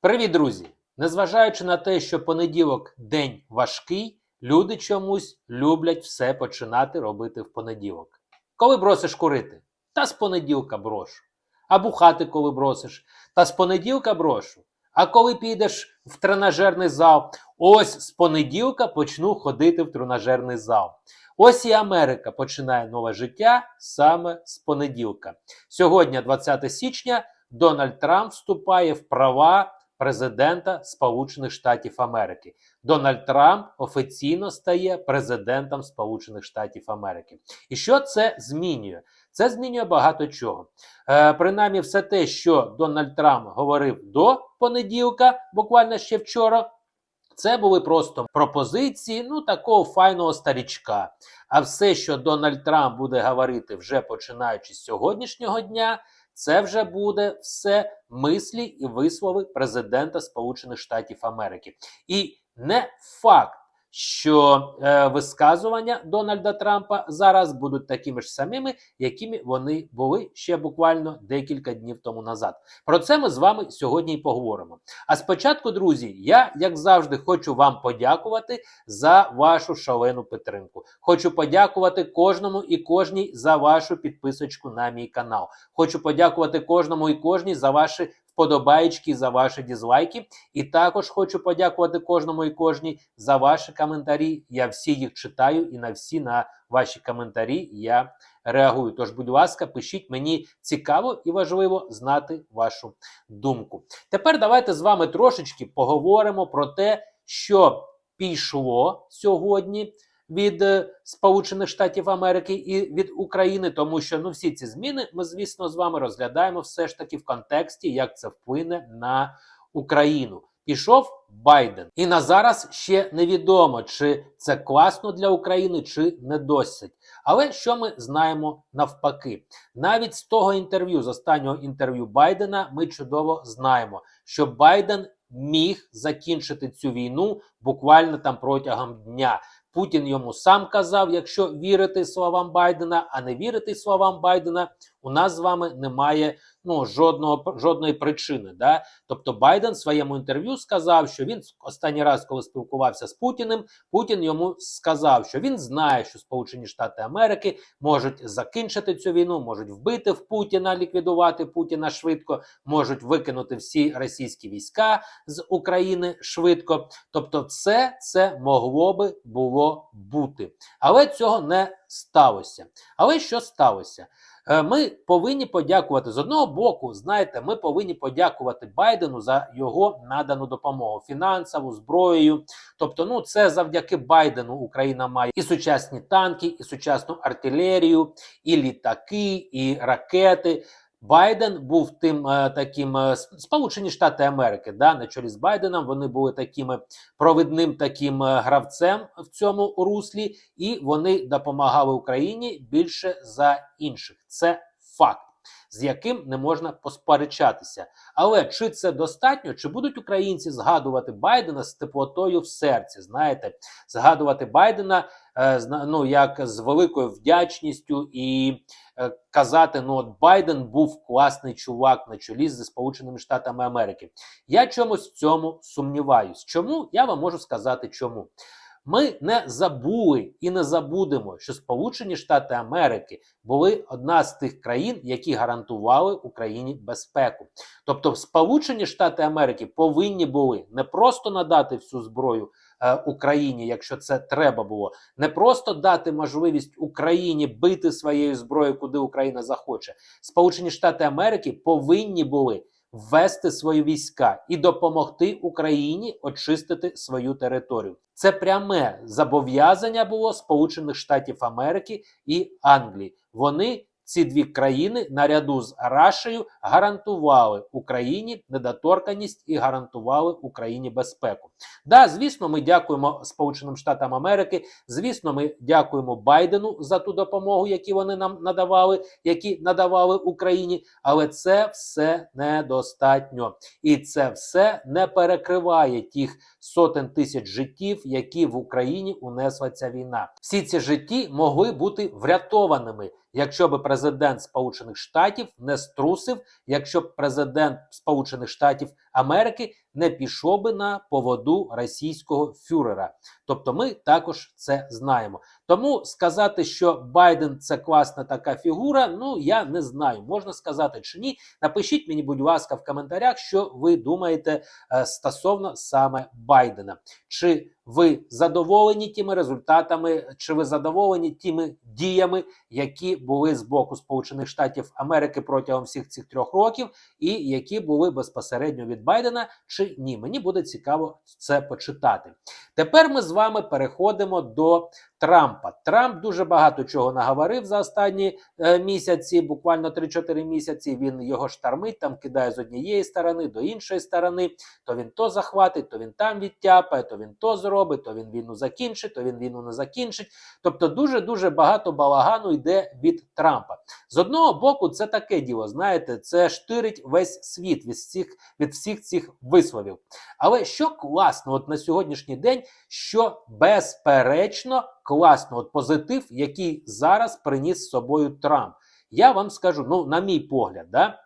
Привіт, друзі! Незважаючи на те, що понеділок день важкий, люди чомусь люблять все починати робити в понеділок. Коли бросиш курити? Та з понеділка брошу. А бухати коли бросиш? Та з понеділка брошу. А коли підеш в тренажерний зал, ось з понеділка почну ходити в тренажерний зал. Ось і Америка починає нове життя саме з понеділка. Сьогодні, 20 січня, Дональд Трамп вступає в права президента Сполучених Штатів Америки. Дональд Трамп офіційно стає президентом Сполучених Штатів Америки. І що це змінює? Це змінює багато чого. Е, принаймні, все те, що Дональд Трамп говорив до понеділка, буквально ще вчора. Це були просто пропозиції ну такого файного старічка. А все, що Дональд Трамп буде говорити вже починаючи з сьогоднішнього дня, це вже буде все мислі і вислови президента Сполучених Штатів Америки. І не факт, що е, висказування Дональда Трампа зараз будуть такими ж самими, якими вони були ще буквально декілька днів тому назад. Про це ми з вами сьогодні і поговоримо. А спочатку, друзі, я як завжди хочу вам подякувати за вашу шалену підтримку. Хочу подякувати кожному і кожній за вашу підписочку на мій канал. Хочу подякувати кожному і кожній за ваші вподобаєчки, за ваші дізлайки. І також хочу подякувати кожному і кожній за ваші коментарі. Я всі їх читаю, і на всі на ваші коментарі я реагую. Тож, будь ласка, пишіть мені цікаво і важливо знати вашу думку. Тепер давайте з вами трошечки поговоримо про те, що пішло сьогодні від е, Сполучених Штатів Америки і від України, тому що ну всі ці зміни ми, звісно, з вами розглядаємо все ж таки в контексті, як це вплине на Україну. Пішов Байден, і на зараз ще невідомо, чи це класно для України, чи не досить. Але що ми знаємо навпаки, навіть з того інтерв'ю, з останнього інтерв'ю Байдена, ми чудово знаємо, що Байден міг закінчити цю війну буквально там протягом дня. Путін йому сам казав, якщо вірити словам Байдена, а не вірити словам Байдена, у нас з вами немає ну жодного жодної причини. Да? Тобто Байден в своєму інтерв'ю сказав, що він останній раз, коли спілкувався з Путіним, Путін йому сказав, що він знає, що Сполучені Штати Америки можуть закінчити цю війну, можуть вбити в Путіна, ліквідувати Путіна швидко, можуть викинути всі російські війська з України швидко. Тобто, це, це могло би було бути, але цього не сталося. Але що сталося? Е, ми повинні подякувати з одного боку. Знаєте, ми повинні подякувати Байдену за його надану допомогу фінансову зброєю. Тобто, ну це завдяки Байдену Україна має і сучасні танки, і сучасну артилерію, і літаки, і ракети. Байден був тим е, таким е, Сполучені Штати Америки, да, на чолі з Байденом. Вони були такими провідним таким е, гравцем в цьому руслі, і вони допомагали Україні більше за інших. Це факт. З яким не можна посперечатися, але чи це достатньо? Чи будуть українці згадувати Байдена з теплотою в серці? Знаєте, згадувати Байдена ну, як з великою вдячністю і е, казати: ну от Байден був класний чувак на чолі зі Сполученими Штатами Америки. Я чомусь в цьому сумніваюсь. Чому я вам можу сказати, чому? Ми не забули і не забудемо, що Сполучені Штати Америки були одна з тих країн, які гарантували Україні безпеку. Тобто, Сполучені Штати Америки повинні були не просто надати всю зброю е, Україні, якщо це треба було, не просто дати можливість Україні бити своєю зброєю, куди Україна захоче. Сполучені Штати Америки повинні були ввести свої війська і допомогти Україні очистити свою територію. Це пряме зобов'язання було Сполучених Штатів Америки і Англії. Вони ці дві країни наряду з Рашею гарантували Україні недоторканість і гарантували Україні безпеку. Да, звісно, ми дякуємо Сполученим Штатам Америки. Звісно, ми дякуємо Байдену за ту допомогу, яку вони нам надавали, які надавали Україні. Але це все недостатньо, і це все не перекриває тих сотень тисяч життів, які в Україні унесла ця війна. Всі ці житті могли бути врятованими якщо би президент Сполучених Штатів не струсив, якщо б президент Сполучених Штатів Америки не пішов би на поводу російського фюрера. Тобто, ми також це знаємо. Тому сказати, що Байден це класна така фігура, ну я не знаю, можна сказати чи ні. Напишіть мені, будь ласка, в коментарях, що ви думаєте е, стосовно саме Байдена. Чи ви задоволені тими результатами, чи ви задоволені тими діями, які були з боку Сполучених Штатів Америки протягом всіх цих трьох років, і які були безпосередньо від Байдена, чи ні? Мені буде цікаво це почитати. Тепер ми з вами переходимо до Трампа. Трамп дуже багато чого наговорив за останні е, місяці, буквально 3-4 місяці. Він його штармить, там кидає з однієї сторони до іншої сторони. То він то захватить, то він там відтяпає, то він то зробить, то він війну закінчить, то він війну не закінчить. Тобто, дуже дуже багато балагану йде від Трампа. З одного боку, це таке діло. Знаєте, це штирить весь світ від всіх від всіх цих висловів. Але що класно, от на сьогоднішній день, що безперечно класно, от позитив, який зараз приніс з собою Трамп. Я вам скажу, ну, на мій погляд, да?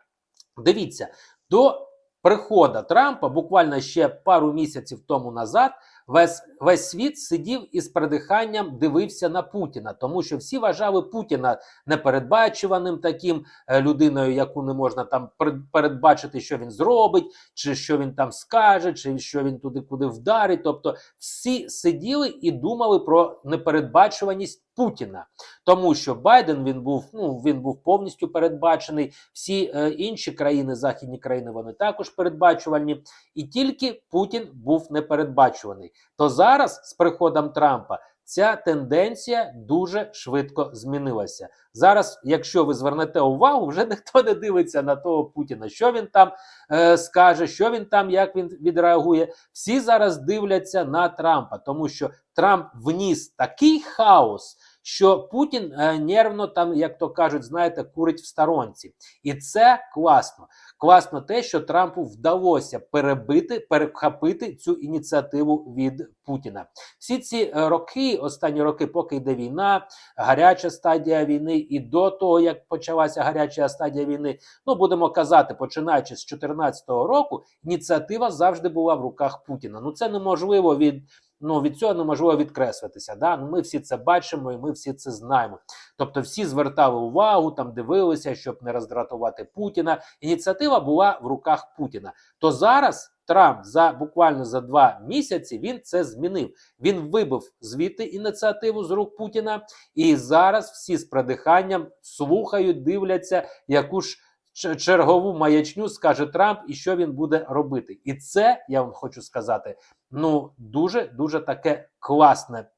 дивіться, до приходу Трампа буквально ще пару місяців тому назад. Весь весь світ сидів із придиханням, дивився на Путіна, тому що всі вважали Путіна непередбачуваним таким е, людиною, яку не можна там передбачити, що він зробить, чи що він там скаже, чи що він туди куди вдарить. Тобто всі сиділи і думали про непередбачуваність Путіна, тому що Байден він був ну він був повністю передбачений. Всі е, інші країни, західні країни, вони також передбачувальні, і тільки Путін був непередбачуваний. То зараз з приходом Трампа ця тенденція дуже швидко змінилася. Зараз, якщо ви звернете увагу, вже ніхто не дивиться на того Путіна, що він там е, скаже, що він там, як він відреагує. Всі зараз дивляться на Трампа, тому що Трамп вніс такий хаос. Що Путін е, нервно там, як то кажуть, знаєте, курить в сторонці, і це класно. Класно те, що Трампу вдалося перебити, перехопити цю ініціативу від Путіна. Всі ці е, роки, останні роки, поки йде війна, гаряча стадія війни, і до того як почалася гаряча стадія війни, ну будемо казати, починаючи з 2014 року, ініціатива завжди була в руках Путіна. Ну це неможливо від ну від цього неможливо відкреслитися. Да? Ну, Ми всі це бачимо і ми всі це знаємо. Тобто, всі звертали увагу, там дивилися, щоб не роздратувати Путіна. Ініціатива була в руках Путіна. То зараз. Трамп за буквально за два місяці він це змінив. Він вибив звідти ініціативу з рук Путіна, і зараз всі з придиханням слухають, дивляться, яку ж чергову маячню скаже Трамп і що він буде робити. І це я вам хочу сказати. Ну дуже дуже таке класне.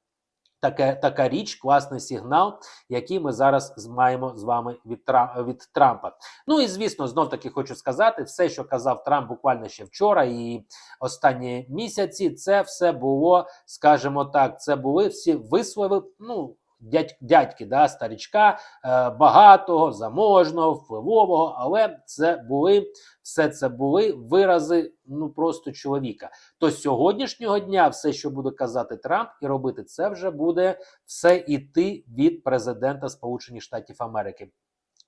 Таке, така річ, класний сигнал, який ми зараз маємо з вами від від Трампа. Ну і звісно, знов таки хочу сказати, все, що казав Трамп буквально ще вчора і останні місяці, це все було, скажімо так, це були всі вислови. Ну дядь, дядьки, да, старічка, е, багатого, заможного, впливового, але це були все це були вирази ну просто чоловіка. То сьогоднішнього дня все, що буде казати Трамп і робити, це вже буде все іти від президента Сполучених Штатів Америки.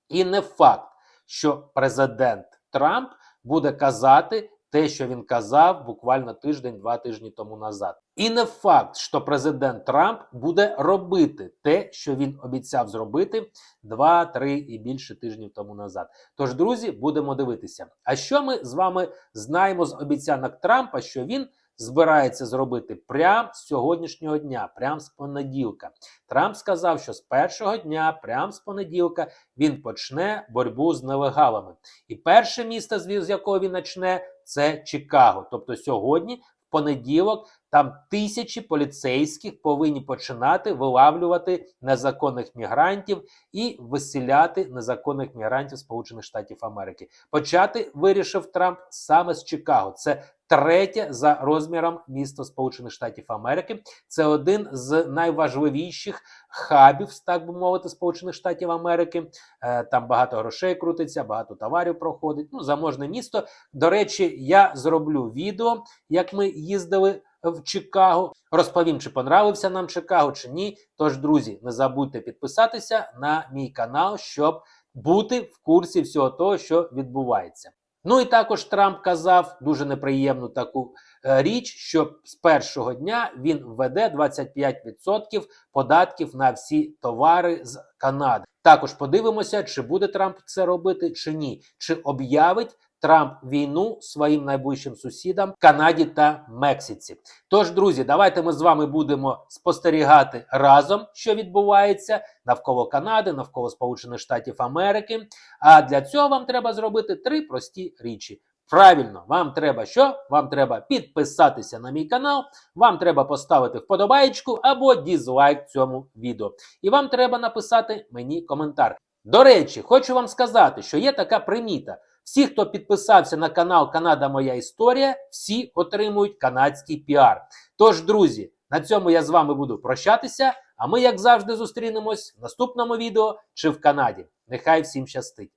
І не факт, що президент Трамп буде казати те, що він казав буквально тиждень-два тижні тому назад. І не факт, що президент Трамп буде робити те, що він обіцяв зробити два-три і більше тижнів тому назад. Тож, друзі, будемо дивитися. А що ми з вами знаємо з обіцянок Трампа, що він збирається зробити прямо з сьогоднішнього дня, прямо з понеділка. Трамп сказав, що з першого дня, прямо з понеділка, він почне боротьбу з нелегалами. І перше місто, з якого він почне, це Чикаго. Тобто сьогодні, в понеділок, там тисячі поліцейських повинні починати вилавлювати незаконних мігрантів і виселяти незаконних мігрантів Сполучених Штатів Америки. Почати вирішив Трамп саме з Чикаго. Це третє за розміром місто Сполучених Штатів Америки. Це один з найважливіших хабів, так би мовити, Сполучених Штатів Америки. Е, там багато грошей крутиться, багато товарів проходить. Ну, заможне місто. До речі, я зроблю відео, як ми їздили в Чикаго. Розповім, чи понравився нам Чикаго, чи ні. Тож, друзі, не забудьте підписатися на мій канал, щоб бути в курсі всього того, що відбувається. Ну і також Трамп казав дуже неприємну таку е, річ, що з першого дня він введе 25% податків на всі товари з Канади. Також подивимося, чи буде Трамп це робити, чи ні, чи об'явить Трамп війну своїм найближчим сусідам Канаді та Мексиці. Тож, друзі, давайте ми з вами будемо спостерігати разом, що відбувається навколо Канади, навколо Сполучених Штатів Америки. А для цього вам треба зробити три прості річі. Правильно, вам треба що? Вам треба підписатися на мій канал, вам треба поставити вподобаєчку або дізлайк цьому відео. І вам треба написати мені коментар. До речі, хочу вам сказати, що є така приміта. Всі, хто підписався на канал Канада Моя Історія, всі отримують канадський піар. Тож, друзі, на цьому я з вами буду прощатися. А ми, як завжди, зустрінемось в наступному відео чи в Канаді. Нехай всім щастить!